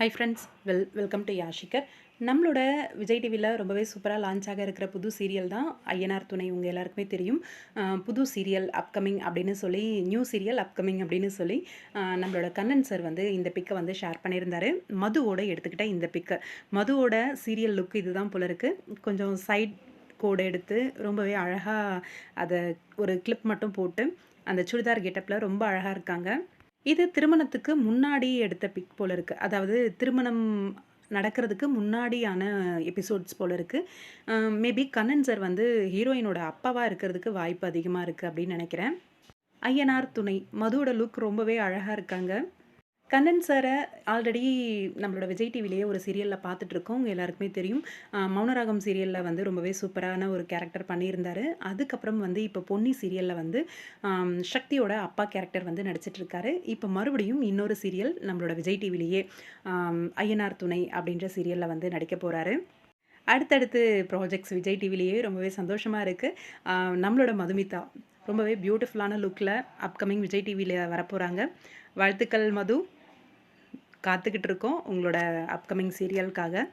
Hi friends well welcome to யாஷிகர் நம்மளோட விஜய் டிவியில் ரொம்பவே சூப்பராக லான்ச் ஆக இருக்கிற புது சீரியல் தான் ஐயனார் துணை உங்கள் எல்லாருக்குமே தெரியும். புது சீரியல் அப்கமிங் அப்படின்னு சொல்லி நியூ சீரியல் அப்கமிங் அப்படின்னு சொல்லி நம்மளோட கண்ணன் சார் வந்து இந்த பிக்கை வந்து ஷேர் பண்ணியிருந்தாரு. மதுவோட எடுத்துக்கிட்ட இந்த பிக்கு மதுவோட சீரியல் லுக் இதுதான் போல இருக்குது கொஞ்சம் சைட் கோடு எடுத்து ரொம்பவே அழகாக அதை ஒரு கிளிப் மட்டும் போட்டு அந்த சுடிதார் கெட்டப்பில் ரொம்ப அழகாக இருக்காங்க. இது திருமணத்துக்கு முன்னாடி எடுத்த பிக் போல் இருக்கு. அதாவது திருமணம் நடக்கிறதுக்கு முன்னாடியான எபிசோட்ஸ் போல் இருக்குது மேபி கண்ணன் சார் வந்து ஹீரோயினோட அப்பாவாக இருக்கிறதுக்கு வாய்ப்பு அதிகமாக இருக்குது அப்படின்னு நினைக்கிறேன். ஐயனார் துணை மதுவோட லுக் ரொம்பவே அழகாக இருக்காங்க. கண்ணன் சாரை ஆல்ரெடி நம்மளோட விஜய் டிவிலேயே ஒரு சீரியலில் பார்த்துட்ருக்கோம் உங்கள் எல்லாருக்குமே தெரியும். மௌனராகம் சீரியலில் வந்து ரொம்பவே சூப்பரான ஒரு கேரக்டர் பண்ணியிருந்தாரு. அதுக்கப்புறம் வந்து இப்போ பொன்னி சீரியலில் வந்து சக்தியோட அப்பா கேரக்டர் வந்து நடிச்சிட்ருக்காரு. இப்போ மறுபடியும் இன்னொரு சீரியல் நம்மளோட விஜய் டிவிலேயே ஐயனார் துணை அப்படின்ற சீரியலில் வந்து நடிக்க போகிறாரு அடுத்தடுத்து ப்ராஜெக்ட்ஸ் விஜய் டிவிலேயே ரொம்பவே சந்தோஷமாக இருக்குது நம்மளோட மதுமிதா ரொம்பவே பியூட்டிஃபுல்லான லுக்கில் அப்கமிங் விஜய் டிவியில் வரப்போகிறாங்க வாழ்த்துக்கள் மது. காத்துக்கிட்டு இருக்கோம் உங்களோட அப்கமிங் சீரியலுக்காக